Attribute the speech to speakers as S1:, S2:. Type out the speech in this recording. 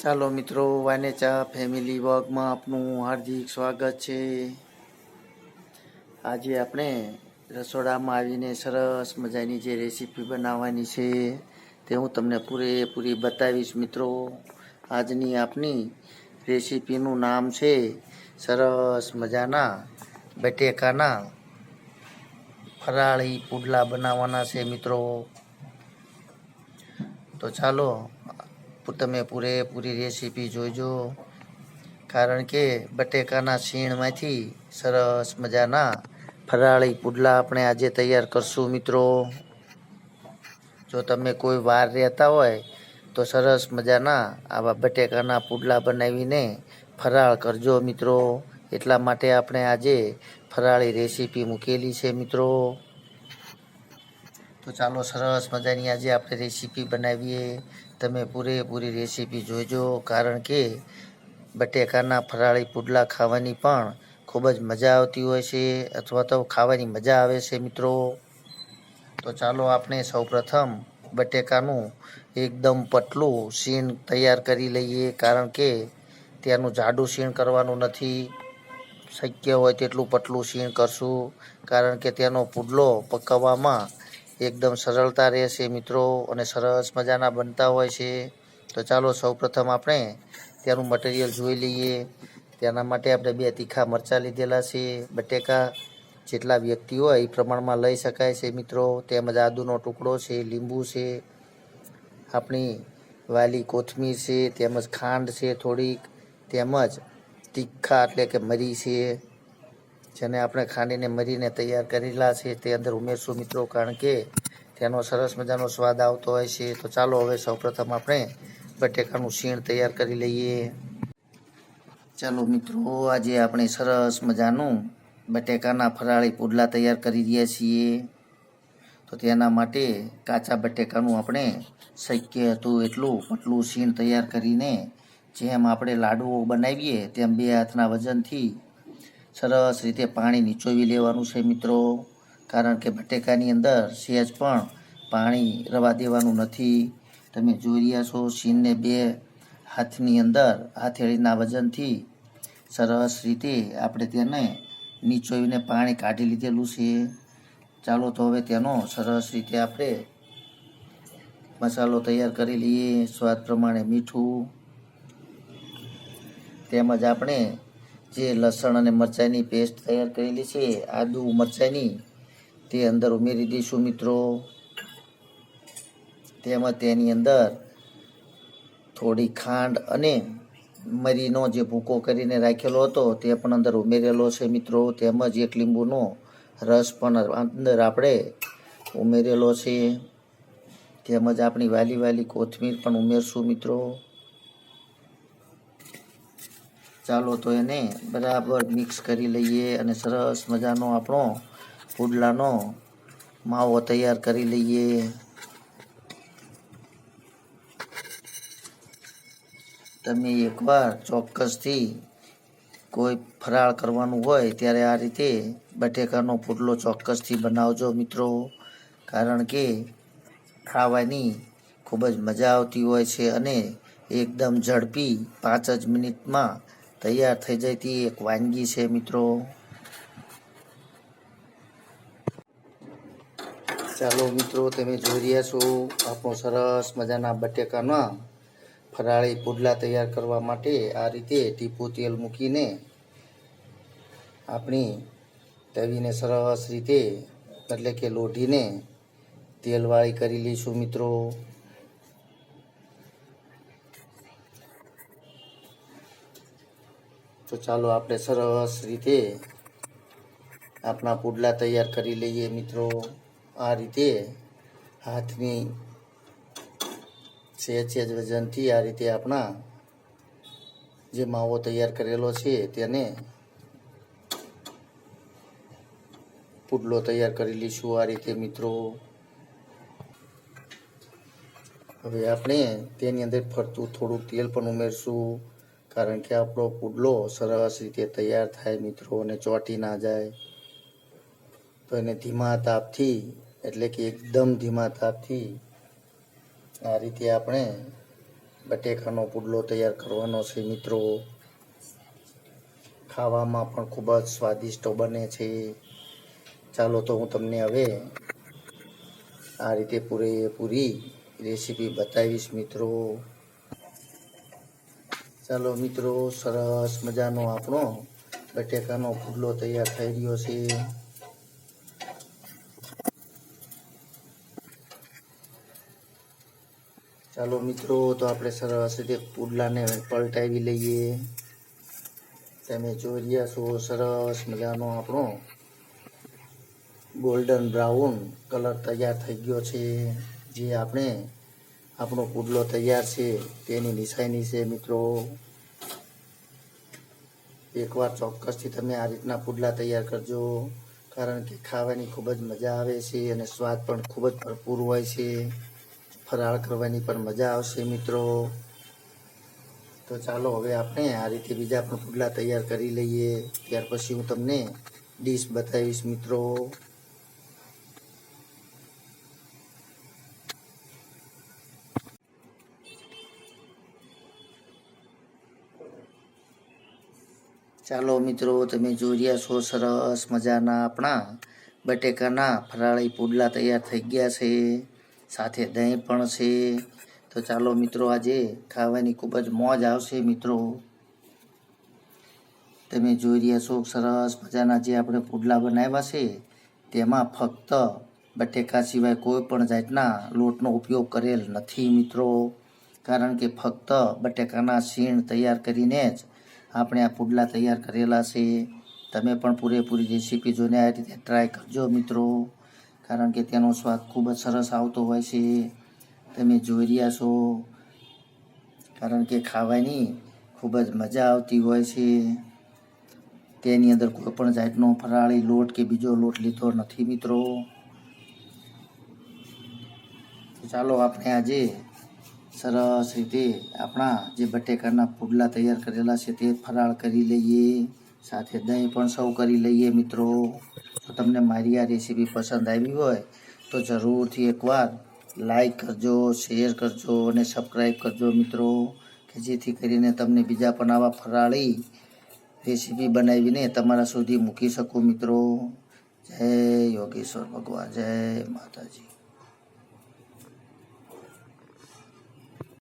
S1: ચાલો મિત્રો વાનેચા ફેમિલી વર્ગમાં આપનું હાર્દિક સ્વાગત છે. આજે આપણે રસોડામાં આવીને સરસ મજાની જે રેસીપી બનાવવાની છે, તે હું તમને પૂરેપૂરી બતાવીશ મિત્રો. આજની આપની રેસીપીનું નામ છે, સરસ મજાના બટેકાના ફરાળી પુડલા બનાવવાના છે મિત્રો. તો ચાલો તમે પૂરેપૂરી રેસીપી જોઈજો. કારણ કે બટેકાના છીણમાંથી સરસ મજાના ફરાળી પુડલા આપણે આજે તૈયાર કરશું મિત્રો. જો તમે કોઈ વાર રહેતા હોય તો સરસ મજાના આવા બટેકાના પુડલા બનાવીને ફરાળ કરજો મિત્રો. એટલા માટે આપણે આજે ફરાળી રેસીપી મૂકેલી છે મિત્રો. તો ચાલો સરસ મજાની આજે આપણે રેસીપી બનાવીએ. તમે પૂરેપૂરી રેસીપી જોઈજો કારણ કે બટેકાના ફરાળી પુડલા ખાવાની પણ ખૂબ જ મજા આવતી હોય છે, અથવા તો ખાવાની મજા આવે છે મિત્રો. તો ચાલો આપણે સૌપ્રથમ બટેકાનું એકદમ પતલું સીણ તૈયાર કરી લઈએ. કારણ કે ત્યાંનું જાડું સીણ કરવાનું નથી. શક્ય હોય તેટલું પતલું સીણ કરશું. કારણ કે તેનો પુડલો પકવવામાં એકદમ સરળતા રહેશે મિત્રો અને સરસ મજાના બનતા હોય છે. તો ચાલો સૌપ્રથમ આપણે ત્યાંનું મટીરિયલ જોઈ લઈએ. તેના માટે આપણે બે તીખા મરચાં લીધેલા છે, બટેકા. જેટલા વ્યક્તિ હોય એ પ્રમાણમાં લઈ શકાય છે મિત્રો. તેમજ આદુનો ટુકડો છે, લીંબુ છે, આપણી વાલી કોથમીર છે, તેમજ ખાંડ છે થોડીક. તેમજ તીખા એટલે કે મરી છે. જેને આપણે ખાંડીને મરીને તૈયાર કરેલા છે, તે અંદર ઉમેરશું મિત્રો, કારણ કે તેનો સરસ મજાનો સ્વાદ આવતો હોય છે. તો ચાલો હવે સૌપ્રથમ આપણે બટેકાનું શીણ તૈયાર કરી લઈએ. ચાલો મિત્રો, આજે આપણે સરસ મજાનું બટેકાના ફરાળી પુડલા તૈયાર કરી રહ્યા છીએ. તો તેના માટે કાચા બટેકાનું આપણે શક્ય હતું એટલું પટલું શીણ તૈયાર કરીને જેમ આપણે લાડુઓ બનાવીએ, તેમ બે હાથના વજનથી સરસ રીતે પાણી નીચોવી લેવાનું છે મિત્રો. કારણ કે બટેકાની અંદર સહેજ પણ પાણી રવા દેવાનું નથી. તમે જોઈ રહ્યા છો સીનને બે હાથની અંદર હાથેળીના વજનથી સરસ રીતે આપણે તેને નીચોવીને પાણી કાઢી લીધેલું છે. ચાલો તો હવે તેનો સરસ રીતે આપણે મસાલો તૈયાર કરી લઈએ. સ્વાદ પ્રમાણે મીઠું. તેમજ આપણે જે લસણ અને મરચાંની પેસ્ટ તૈયાર કરેલી છે, આદુ મરચાંની, તે અંદર ઉમેરી દઈશું મિત્રો. તેમજ તેની અંદર થોડી ખાંડ અને મરીનો જે ભૂકો કરીને રાખેલો હતો, તે પણ અંદર ઉમેરેલો છે મિત્રો. તેમજ એક લીંબુનો રસ પણ અંદર આપણે ઉમેરેલો છે. તેમજ આપણી વાલી વાલી કોથમીર પણ ઉમેરશું મિત્રો. ચાલો તો એને બરાબર મિક્સ કરી લઈએ અને સરસ મજાનો આપણો પુડલાનો માવો તૈયાર કરી લઈએ. તમે એકવાર ચોક્કસથી કોઈ ફરાળ કરવાનું હોય ત્યારે આ રીતે બટેકાનો પુડલો ચોક્કસથી બનાવજો મિત્રો, કારણ કે ખાવાની ખૂબ જ મજા આવતી હોય છે અને એકદમ ઝડપી પાંચ જ મિનિટમાં તૈયાર થઈ જાય તે એક વાનગી છે, મિત્રો. ચાલો, મિત્રો, તમે જોઈ રહ્યા છો આપણો સરસ મજાના બટેકાના ફરાળી પુડલા તૈયાર કરવા માટે આ રીતે ટીપું તેલ મૂકીને આપણી તવીને સરસ રીતે એટલે કે લોઢીને તેલવાળી કરી લઈશું, મિત્રો. તો ચાલો આપણે સરસ રીતે આપણા પુડલા તૈયાર કરી લઈએ મિત્રો. આ રીતે હાથની સહેજ વજનથી આ રીતે આપણા જે માવો તૈયાર કરેલો છે તેને પુડલો તૈયાર કરી લઈશું આ રીતે મિત્રો. હવે આપણે તેની અંદર ફરતું થોડું તેલ પણ ઉમેરશું. કારણ કે આપણો પુડલો સરસ રીતે તૈયાર થાય મિત્રો અને ચોંટી ના જાય. તો એને ધીમા તાપથી, એટલે કે એકદમ ધીમા તાપથી આ રીતે આપણે બટેકાનો પુડલો તૈયાર કરવાનો છે, મિત્રો. ખાવામાં પણ ખૂબ જ સ્વાદિષ્ટ બને છે. ચાલો તો હું તમને હવે આ રીતે પૂરેપૂરી રેસીપી બતાવીશ, મિત્રો. ચાલો મિત્રો, સરસ મજાનો આપણો બટેકાનો પુડલો તૈયાર થઈ રહ્યો છે. ચાલો મિત્રો, તો આપણે સરસ રીતે પુડલાને પલટાવી લઈએ. તમે જોઈ રહ્યા છો, સરસ મજાનો આપણો ગોલ્ડન બ્રાઉન કલર તૈયાર થઈ ગયો છે, જે આપણે આપણો પુડલો તૈયાર છે, તેની નિશાની છે મિત્રો. એકવાર ચોક્કસથી તમે આ રીતના પુડલા તૈયાર કરજો, કારણ કે ખાવાની ખૂબ જ મજા આવે છે અને સ્વાદ પણ ખૂબ જ ભરપૂર હોય છે. ફરાળ કરવાની પણ મજા આવશે મિત્રો. તો ચાલો હવે આપણે આ રીતે બીજા પણ પુડલા તૈયાર કરી લઈએ. ત્યાર પછી હું તમને ડીશ બતાવીશ મિત્રો. ચાલો મિત્રો, તમે જોઈ રહ્યા છો સરસ મજાના આપણા બટેકાના ફરાળી પુડલા તૈયાર થઈ ગયા છે. સાથે દહીં પણ છે. તો ચાલો મિત્રો, આજે ખાવાની ખૂબ જ મોજ આવશે મિત્રો. તમે જોઈ રહ્યા છો સરસ મજાના જે આપણે પુડલા બનાવ્યા છે, તેમાં ફક્ત બટેકા સિવાય કોઈ પણ જાતના લોટનો ઉપયોગ કરેલ નથી મિત્રો. કારણ કે ફક્ત બટેકાના શીણ તૈયાર કરીને જ આપણે આ પુડલા તૈયાર કરેલા છે. તમે પણ પૂરેપૂરી રેસીપી જોઈને આ રીતે ટ્રાય કરજો મિત્રો. કારણ કે તેનો સ્વાદ ખૂબ જ સરસ આવતો હોય છે. તમે જોઈ રહ્યા છો. કારણ કે ખાવાની ખૂબ જ મજા આવતી હોય છે. તેની અંદર કોઈ પણ જાતનો ફરાળી લોટ કે બીજો લોટ લીધો નથી મિત્રો. ચાલો આપણે આજે સરસ રીતે આપણા જે બટેકાના પુડલા તૈયાર કરેલા છે તે ફરાળ કરી લઈએ. સાથે દહીં પણ સૌ કરી લઈએ મિત્રો. જો તમને મારી આ રેસીપી પસંદ આવી હોય તો જરૂરથી એકવાર લાઈક કરજો શેર કરજો અને સબસ્ક્રાઈબ કરજો મિત્રો, કે જેથી કરીને તમને બીજા પણ આવા ફરાળી રેસીપી બનાવીને તમારા સુધી મૂકી શકું મિત્રો. જય યોગેશ્વર ભગવાન, જય માતાજી.